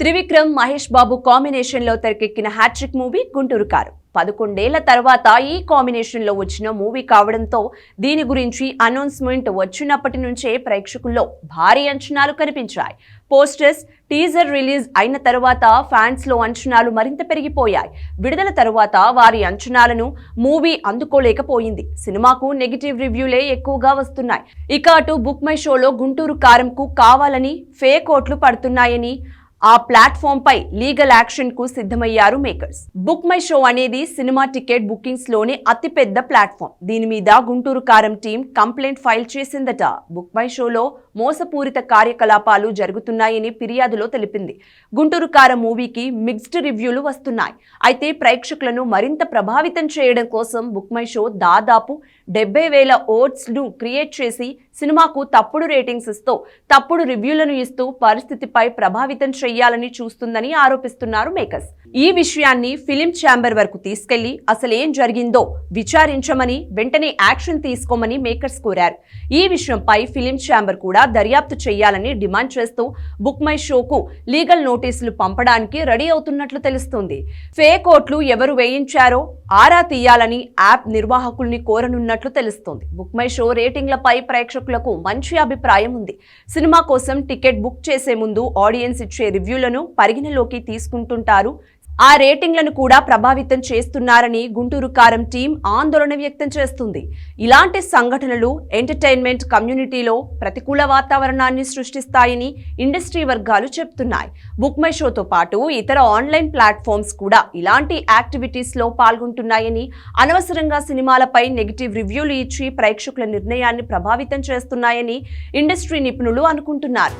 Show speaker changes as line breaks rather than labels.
త్రివిక్రమ్ మహేష్ బాబు కాంబినేషన్లో తెరకెక్కిన hat trick movie Guntur కారు. పదకొండేళ్ళ తర్వాత ఈ కాంబినేషన్లో వచ్చిన మూవీ కావడంతో దీని గురించి అనౌన్స్మెంట్ వచ్చినప్పటి నుంచే ప్రేక్షకుల్లో భారీ అంచనాలు కనిపించాయి. పోస్టర్స్ టీజర్ రిలీజ్ అయిన తర్వాత ఫ్యాన్స్లో అంచనాలు మరింత పెరిగిపోయాయి. విడుదల తర్వాత వారి అంచనాలను మూవీ అందుకోలేకపోయింది. సినిమాకు నెగిటివ్ రివ్యూలే ఎక్కువగా వస్తున్నాయి. ఇక అటు బుక్ మై షోలో గుంటూరు కారంకు కావాలని ఫేక్ ఓట్లు పడుతున్నాయని ఆ ప్లాట్ఫామ్ పై లీగల్ యాక్షన్కు సిద్ధమయ్యారు మేకర్స్. బుక్ మై షో అనేది సినిమా టికెట్ బుకింగ్స్లోనే అతిపెద్ద ప్లాట్ఫామ్. దీని మీద Guntur Kaaram team complaint file చేసిందట. బుక్ మై షోలో మోసపూరిత కార్యకలాపాలు జరుగుతున్నాయని ఫిర్యాదులో తెలిపింది. గుంటూరు కారం మూవీకి మిక్స్డ్ రివ్యూలు వస్తున్నాయి. అయితే ప్రేక్షకులను మరింత ప్రభావితం చేయడం కోసం బుక్ మై షో దాదాపు డెబ్బై వేల ఓట్స్ను క్రియేట్ చేసి సినిమాకు తప్పుడు రేటింగ్స్ ఇస్తూ తప్పుడు రివ్యూలను ఇస్తూ పరిస్థితిపై ప్రభావితం చేయాలని చూస్తుందని ఆరోపిస్తున్నారు మేకర్స్. ఈ విషయాన్ని ఫిలిం ఛాంబర్ వరకు తీసుకెళ్ళి అసలేం జరిగిందో విచారించమని వెంటనే యాక్షన్ తీసుకోమని మేకర్స్ కోరారు. ఈ విషయంపై ఫిలిం ఛాంబర్ కూడా దర్యాప్తు చేయాలని డిమాండ్ చేస్తూ బుక్ మై షోకు లీగల్ నోటీసులు పంపడానికి రెడీ అవుతున్నట్లు తెలుస్తుంది. ఫేక్ ఓట్లు ఎవరు వేయించారో ఆరా తీయాలని యాప్ నిర్వాహకుల్ని కోరనున్నట్లు తెలుస్తోంది. బుక్ మై షో రేటింగ్లపై ప్రేక్షకులకు మంచి అభిప్రాయం ఉంది. సినిమా కోసం టికెట్ బుక్ చేసే ముందు ఆడియన్స్ ఇచ్చే రివ్యూలను పరిగణలోకి తీసుకుంటుంటారు ఆ రేటింగ్లను కూడా ప్రభావితం చేస్తున్నారని గుంటూరు కారం టీం ఆందోళన వ్యక్తం చేస్తుంది. ఇలాంటి సంఘటనలు ఎంటర్టైన్మెంట్ కమ్యూనిటీలో ప్రతికూల వాతావరణాన్ని సృష్టిస్తాయని ఇండస్ట్రీ వర్గాలు చెప్తున్నాయి. బుక్ మై షోతో పాటు ఇతర ఆన్లైన్ ప్లాట్ఫామ్స్ కూడా ఇలాంటి యాక్టివిటీస్లో పాల్గొంటున్నాయని అనవసరంగా సినిమాలపై నెగిటివ్ రివ్యూలు ఇచ్చి ప్రేక్షకుల నిర్ణయాన్ని ప్రభావితం చేస్తున్నాయని ఇండస్ట్రీ నిపుణులు అనుకుంటున్నారు.